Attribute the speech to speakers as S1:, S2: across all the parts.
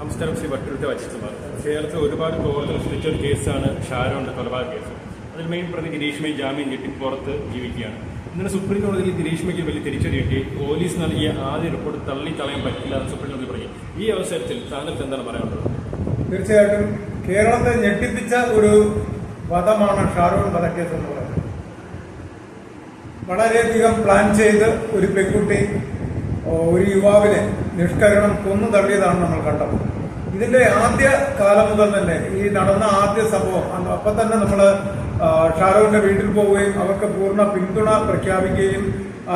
S1: നമസ്കാരം ശ്രീ വട്ടുരുത്തെ വച്ചിട്ടുമാർ കേരളത്തിൽ ഒരുപാട് കോടതി സൃഷ്ടിച്ച ഒരു കേസാണ് ഷാരോന്റെ കൊലപാതക കേസ്. അതിൽ മെയിൻ പ്രതി ഗിരീഷ്മയെ ജാമ്യം കിട്ടി പുറത്ത് ജീവിക്കുകയാണ്. ഇന്നലെ സുപ്രീം കോടതിയിൽ ഗിരീഷ്മയ്ക്ക് വലിയ തിരിച്ചടി കിട്ടി. പോലീസ് നൽകിയ ആദ്യ റിപ്പോർട്ട് തള്ളി കളയാൻ പറ്റില്ല എന്ന് സുപ്രീം കോടതി പറഞ്ഞു ഈ അവസരത്തിൽ താങ്കൾക്ക് എന്താണ് പറയാനുള്ളത്?
S2: തീർച്ചയായിട്ടും കേരളത്തെ ഞെട്ടിപ്പിച്ച ഒരു വധമാണ് ഷാരോൺ വധക്കേസ് എന്ന് പറയുന്നത്. വളരെയധികം പ്ലാൻ ചെയ്ത് ഒരു പെൺകുട്ടി ഒരു യുവാവിനെ നിഷ്കരണം കൊന്നു തള്ളിയതാണ് നമ്മൾ കണ്ടത്. ഇതിന്റെ ആദ്യ കാലം മുതൽ തന്നെ ഈ നടന്ന ആദ്യ സംഭവം അപ്പൊ തന്നെ നമ്മൾ ഷാരൂഖിന്റെ വീട്ടിൽ പോവുകയും അവർക്ക് പൂർണ പിന്തുണ പ്രഖ്യാപിക്കുകയും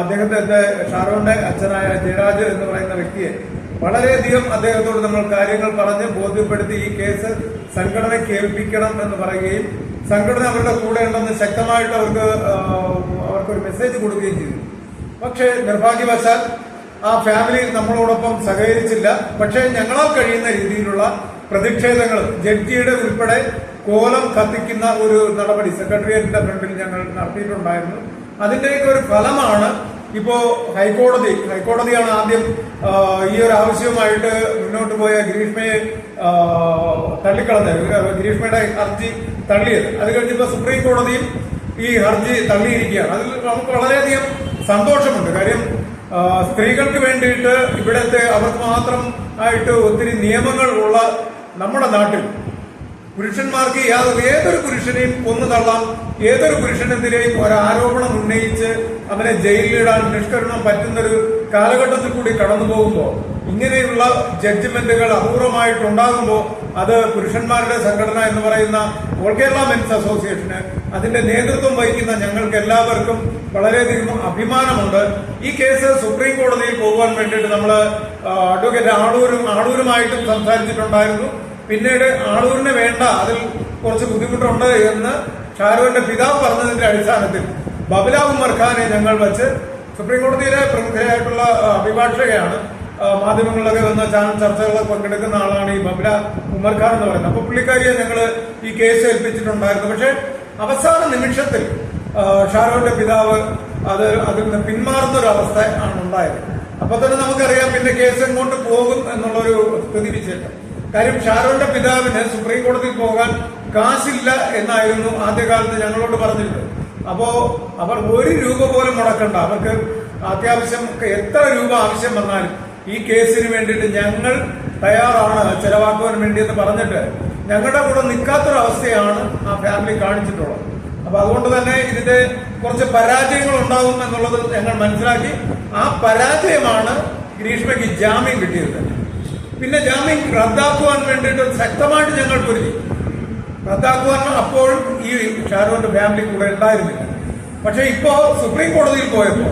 S2: അദ്ദേഹത്തിന്റെ ഷാരൂഖിന്റെ അച്ഛനായ ജയരാജ് എന്ന് പറയുന്ന വ്യക്തിയെ വളരെയധികം അദ്ദേഹത്തോട് നമ്മൾ കാര്യങ്ങൾ പറഞ്ഞ് ബോധ്യപ്പെടുത്തി ഈ കേസ് സംഘടനയ്ക്ക് ഏൽപ്പിക്കണം എന്ന് പറയുകയും സംഘടന അവരുടെ കൂടെ ഉണ്ടെന്ന് ശക്തമായിട്ട് അവർക്ക് അവർക്കൊരു മെസ്സേജ് കൊടുക്കുകയും ചെയ്തു. പക്ഷേ നിർഭാഗ്യവശാൽ ആ ഫാമിലി നമ്മളോടൊപ്പം സഹകരിച്ചില്ല. പക്ഷേ ഞങ്ങളാൽ കഴിയുന്ന രീതിയിലുള്ള പ്രതിഷേധങ്ങൾ ജഡ്ജിയുടെ ഉൾപ്പെടെ കോലം കത്തിക്കുന്ന ഒരു നടപടി സെക്രട്ടേറിയറ്റിന്റെ ഫ്രണ്ടിൽ ഞങ്ങൾ നടത്തിയിട്ടുണ്ടായിരുന്നു. അതിന്റെയൊക്കെ ഒരു ഫലമാണ് ഇപ്പോ ഹൈക്കോടതി. ഹൈക്കോടതിയാണ് ആദ്യം ഈ ഒരു ആവശ്യവുമായിട്ട് മുന്നോട്ട് പോയ ഗ്രീഷ്മയെ തള്ളിക്കളഞ്ഞത്. ഗ്രീഷ്മയുടെ ഹർജി തള്ളിയത്. അത് കഴിഞ്ഞിപ്പോ സുപ്രീം കോടതിയും ഈ ഹർജി തള്ളിയിരിക്കുകയാണ്. അതിൽ നമുക്ക് വളരെയധികം സന്തോഷമുണ്ട്. കാര്യം സ്ത്രീകൾക്ക് വേണ്ടിയിട്ട് ഇവിടുത്തെ അവർക്ക് മാത്രം ആയിട്ട് ഒത്തിരി നിയമങ്ങൾ ഉള്ള നമ്മുടെ നാട്ടിൽ പുരുഷന്മാർക്ക് യാതൊരു ഏതൊരു പുരുഷനെയും കൊന്നു തള്ളാം ഏതൊരു പുരുഷനെതിരെയും ഒരു ആരോപണം ഉന്നയിച്ച് അവനെ ജയിലിലിടാൻ നിഷ്കരണം പറ്റുന്നൊരു കാലഘട്ടത്തിൽ കൂടി കടന്നു പോകുമ്പോൾ ഇങ്ങനെയുള്ള ജഡ്ജ്മെന്റുകൾ അപൂർവമായിട്ടുണ്ടാകുമ്പോൾ അത് പുരുഷന്മാരുടെ സംഘടന എന്ന് പറയുന്ന ഓൾ കേരള മെൻസ് അസോസിയേഷന് അതിന്റെ നേതൃത്വം വഹിക്കുന്ന ഞങ്ങൾക്ക് എല്ലാവർക്കും വളരെയധികം അഭിമാനമുണ്ട്. ഈ കേസ് സുപ്രീം കോടതിയിൽ പോകാൻ വേണ്ടിയിട്ട് നമ്മൾ അഡ്വക്കേറ്റ് ആളൂരും ആളൂരുമായിട്ടും സംസാരിച്ചിട്ടുണ്ടായിരുന്നു. പിന്നീട് ആളൂരിന് വേണ്ട അതിൽ കുറച്ച് ബുദ്ധിമുട്ടുണ്ട് എന്ന് ഷാരൂഖിന്റെ പിതാവ് പറഞ്ഞതിന്റെ അടിസ്ഥാനത്തിൽ ബബില ഉമർ ഖാനെ ഞങ്ങൾ വച്ച് സുപ്രീം കോടതിയിലെ പ്രമുഖയായിട്ടുള്ള അഭിഭാഷകയാണ്. മാധ്യമങ്ങളിലൊക്കെ വന്ന ചാനൽ ചർച്ചകളിലൊക്കെ പങ്കെടുക്കുന്ന ആളാണ് ഈ ബബ്ല ഉമർഖാൻ എന്ന് പറയുന്നത്. അപ്പൊ പുള്ളിക്കാരിയെ ഞങ്ങൾ ഈ കേസ് ഏൽപ്പിച്ചിട്ടുണ്ടായിരുന്നു. പക്ഷെ അവസാന നിമിഷത്തിൽ ഷാരോന്റെ പിതാവ് അത് അതിൽ നിന്ന് പിന്മാറുന്ന ഒരു അവസ്ഥ ആണ് ഉണ്ടായത്. അപ്പൊ തന്നെ നമുക്കറിയാം പിന്നെ കേസ് എങ്ങോട്ട് പോകും എന്നുള്ളൊരു സ്ഥിതി വിശേഷം. കാര്യം ഷാരോന്റെ പിതാവിന് സുപ്രീം കോടതിയിൽ പോകാൻ കാശില്ല എന്നായിരുന്നു ആദ്യകാലത്ത് ഞങ്ങളോട് പറഞ്ഞിരുന്നത്. അപ്പോ അവർ ഒരു രൂപ പോലും മുടക്കണ്ട. അവർക്ക് അത്യാവശ്യം എത്ര രൂപ ആവശ്യം വന്നാലും ഈ കേസിന് വേണ്ടിയിട്ട് ഞങ്ങൾ തയ്യാറാണ്. ചെലവാക്കുവാൻ വേണ്ടി എന്ന് പറഞ്ഞിട്ട് ഞങ്ങളുടെ കൂടെ നിൽക്കാത്തൊരവസ്ഥയാണ് ആ ഫാമിലി കാണിച്ചിട്ടുള്ളത്. അപ്പൊ അതുകൊണ്ട് തന്നെ ഇതിന്റെ കുറച്ച് പരാജയങ്ങൾ ഉണ്ടാകും എന്നുള്ളത് ഞങ്ങൾ മനസ്സിലാക്കി. ആ പരാജയമാണ് ഗ്രീഷ്മയ്ക്ക് ജാമ്യം കിട്ടിയത്. പിന്നെ ജാമ്യം റദ്ദാക്കുവാൻ വേണ്ടിയിട്ട് ശക്തമായിട്ട് ഞങ്ങൾ പൊരുതി റദ്ദാക്കുവാൻ അപ്പോഴും ഈ ഷാരൂഖിന്റെ ഫാമിലി കൂടെ ഉണ്ടായിരുന്നില്ല. പക്ഷെ ഇപ്പോ സുപ്രീം കോടതിയിൽ പോയപ്പോ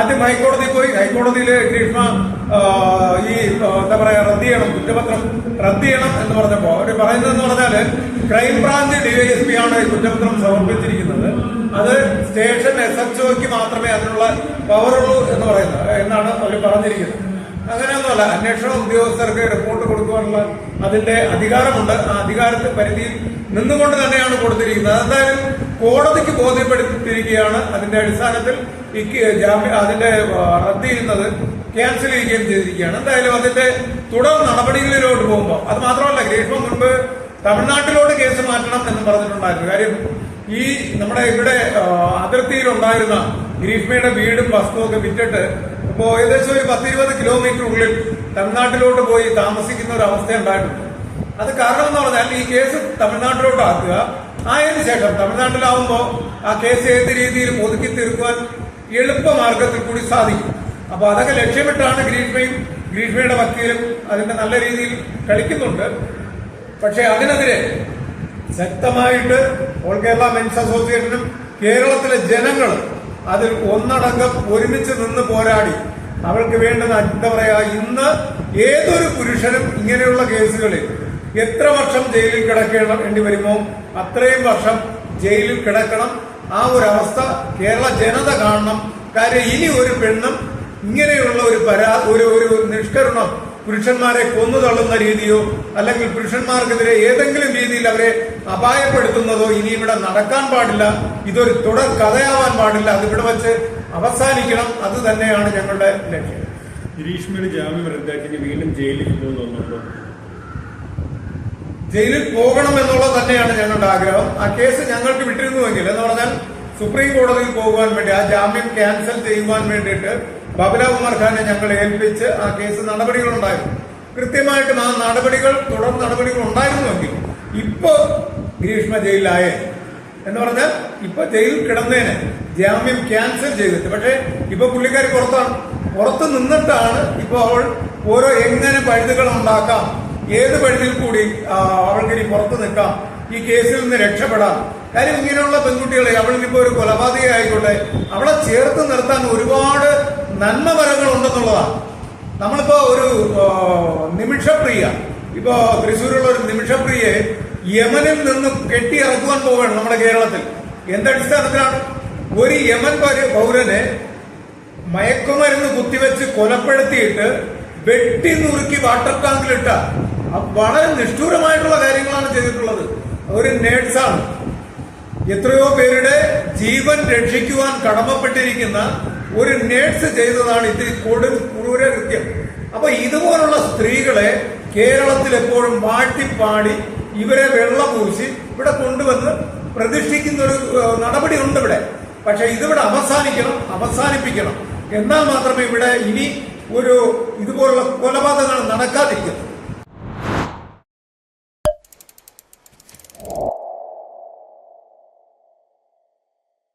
S2: ആദ്യം ഹൈക്കോടതി പോയി. ഹൈക്കോടതിയിലെ ഗ്രീഷ്മ ഈ എന്താ പറയാ റദ്ദ് ചെയ്യണം കുറ്റപത്രം റദ്ദ് ചെയ്യണം എന്ന് പറഞ്ഞപ്പോ അവർ പറയുന്നതെന്ന് പറഞ്ഞാൽ ക്രൈംബ്രാഞ്ച് ഡിവൈഎസ്പി ആണ് ഈ കുറ്റപത്രം സമർപ്പിച്ചിരിക്കുന്നത്. അത് സ്റ്റേഷൻ എസ് എച്ച് ഒക്ക് മാത്രമേ അതിനുള്ള പവറുള്ളൂ എന്ന് പറയുന്നത് എന്നാണ് അവർ പറഞ്ഞിരിക്കുന്നത്. അങ്ങനെയൊന്നുമല്ല അന്വേഷണ ഉദ്യോഗസ്ഥർക്ക് റിപ്പോർട്ട് കൊടുക്കുവാനുള്ള അതിന്റെ അധികാരമുണ്ട്. ആ അധികാരത്തെ പരിധിയിൽ നിന്നുകൊണ്ട് തന്നെയാണ് കൊടുത്തിരിക്കുന്നത്. അതെന്തായാലും കോടതിക്ക് ബോധ്യപ്പെടുത്തിയിരിക്കുകയാണ്. അതിന്റെ അടിസ്ഥാനത്തിൽ ജാമ്യ അതിന്റെ റദ്ദ് ചെയ്യുന്നത് ക്യാൻസൽ ചെയ്യുകയും ചെയ്തിരിക്കുകയാണ്. എന്തായാലും അതിന്റെ തുടർ നടപടികളിലോട്ട് പോകുമ്പോൾ അത് മാത്രമല്ല ഗ്രീഷ്മ മുൻപ് തമിഴ്നാട്ടിലോട്ട് കേസ് മാറ്റണം എന്ന് പറഞ്ഞിട്ടുണ്ടായിരുന്നു. കാര്യം ഈ നമ്മുടെ ഇവിടെ അതിർത്തിയിലുണ്ടായിരുന്ന ഗ്രീഷ്മയുടെ വീടും വസ്തുവും ഒക്കെ വിറ്റിട്ട് ഇപ്പോ ഏകദേശം ഒരു പത്തിരുപത് കിലോമീറ്റർ ഉള്ളിൽ തമിഴ്നാട്ടിലോട്ട് പോയി താമസിക്കുന്ന ഒരു അവസ്ഥ ഉണ്ടായിട്ടുണ്ട്. അത് കാരണം എന്ന് പറഞ്ഞാൽ ഈ കേസ് തമിഴ്നാട്ടിലോട്ട് ആക്കുക ആയതിനു ശേഷം തമിഴ്നാട്ടിലാവുമ്പോൾ ആ കേസ് ഏത് രീതിയിൽ ഒതുക്കി തീർക്കുവാൻ എളുപ്പമാർഗത്തിൽ കൂടി സാധിക്കും. അപ്പോൾ അതൊക്കെ ലക്ഷ്യമിട്ടാണ് ഗ്രീഷ്മയും ഗ്രീഷ്മയുടെ വക്കീലും അതിന്റെ നല്ല രീതിയിൽ കളിക്കുന്നുണ്ട്. പക്ഷേ അതിനെതിരെ ശക്തമായിട്ട് ഓൾ കേരള മെൻസ് അസോസിയേഷനും കേരളത്തിലെ ജനങ്ങളും അതിൽ ഒന്നടങ്കം ഒരുമിച്ച് നിന്ന് പോരാടി. അവൾക്ക് വേണ്ടുന്ന എന്താ പറയാ ഇന്ന് ഏതൊരു പുരുഷനും ഇങ്ങനെയുള്ള കേസുകളിൽ എത്ര വർഷം ജയിലിൽ കിടക്കേണ്ടി വരുമോ? അത്രയും വർഷം ജയിലിൽ കിടക്കണം. ആ ഒരു അവസ്ഥ കേരള ജനത കാണണം. കാര്യം ഇനി ഒരു പെണ്ണും ഇങ്ങനെയുള്ള ഒരു പരാ ഒരു ഒരു നിഷ്കരണം പുരുഷന്മാരെ കൊന്നു തള്ളുന്ന രീതിയോ അല്ലെങ്കിൽ പുരുഷന്മാർക്കെതിരെ ഏതെങ്കിലും രീതിയിൽ അവരെ അപായപ്പെടുത്തുന്നതോ ഇനി ഇവിടെ നടക്കാൻ പാടില്ല. ഇതൊരു തുടർ കഥയാവാൻ പാടില്ല. അത് ഇവിടെ വെച്ച് അവസാനിക്കണം. അത് തന്നെയാണ് ഞങ്ങളുടെ ലക്ഷ്യം.
S1: ഗിരീഷ്മയുടെ ജാമ്യം റദ്ദാക്കി വീണ്ടും ജയിലിൽ പോകുന്നുണ്ടോ
S2: ജയിലിൽ പോകണം എന്നുള്ളത് തന്നെയാണ് ഞങ്ങളുടെ ആഗ്രഹം. ആ കേസ് ഞങ്ങൾക്ക് വിട്ടിരുന്നുവെങ്കിൽ എന്ന് പറഞ്ഞാൽ സുപ്രീം കോടതിയിൽ പോകുവാൻ വേണ്ടി ആ ജാമ്യം ക്യാൻസൽ ചെയ്യുവാൻ വേണ്ടിയിട്ട് ബബല ഉമർ ഖാനെ ഞങ്ങൾ ഏൽപ്പിച്ച് ആ കേസ് നടപടികൾ ഉണ്ടായിരുന്നു കൃത്യമായിട്ടും ആ നടപടികൾ തുടർ നടപടികൾ ഉണ്ടായിരുന്നുവെങ്കിൽ ഇപ്പോ ഗ്രീഷ്മ ജയിലിലായേ എന്ന് പറഞ്ഞാൽ ഇപ്പൊ ജയിലിൽ കിടന്നേനെ. ജാമ്യം ക്യാൻസൽ ചെയ്തിട്ട്. പക്ഷേ ഇപ്പൊ പുള്ളിക്കാരി പുറത്താണ്. പുറത്ത് നിന്നിട്ടാണ് ഇപ്പോൾ അവൾ ഓരോ എങ്ങനെ പഴുതുകൾ ഉണ്ടാക്കാം ഏത് വഴിയിൽ കൂടി അവൾക്ക് ഇനി പുറത്തു നിൽക്കാം ഈ കേസിൽ നിന്ന് രക്ഷപ്പെടാം. കാര്യം ഇങ്ങനെയുള്ള പെൺകുട്ടികളെ അവളിനിപ്പോ ഒരു കൊലപാതക ആയിക്കോട്ടെ അവളെ ചേർത്ത് നിർത്താൻ ഒരുപാട് നന്മപരങ്ങൾ ഉണ്ടെന്നുള്ളതാണ് നമ്മളിപ്പോ ഒരു നിമിഷപ്രിയ ഇപ്പോ തൃശ്ശൂരുള്ള ഒരു നിമിഷപ്രിയെ യമനിൽ നിന്ന് കെട്ടിയിറക്കുവാൻ പോവുകയാണ് നമ്മുടെ കേരളത്തിൽ. എന്തടിസ്ഥാനത്തിലാണ് ഒരു യമൻ പൗര- പൗരനെ മയക്കുമരുന്ന് കുത്തിവെച്ച് കൊലപ്പെടുത്തിയിട്ട് വെട്ടി നുറുക്കി വാട്ടർ ടാങ്കിലിട്ട വളരെ നിഷ്ഠൂരമായിട്ടുള്ള കാര്യങ്ങളാണ് ചെയ്തിട്ടുള്ളത്. ഒരു നേഴ്സാണ്. എത്രയോ പേരുടെ ജീവൻ രക്ഷിക്കുവാൻ കടമപ്പെട്ടിരിക്കുന്ന ഒരു നേഴ്സ് ചെയ്തതാണ് ഇത് കൊടും ക്രൂരകൃത്യം. അപ്പൊ ഇതുപോലുള്ള സ്ത്രീകളെ കേരളത്തിൽ എപ്പോഴും വാട്ടിപ്പാടി ഇവരെ വെള്ളപൂശി ഇവിടെ കൊണ്ടുവന്ന് പ്രതിഷ്ഠിക്കുന്ന ഒരു നടപടി ഉണ്ട് ഇവിടെ. പക്ഷെ ഇതിവിടെ അവസാനിക്കണം അവസാനിപ്പിക്കണം. എന്നാൽ മാത്രമേ ഇവിടെ ഇനി ഒരു ഇതുപോലുള്ള കൊലപാതകങ്ങൾ നടക്കാതിരിക്കും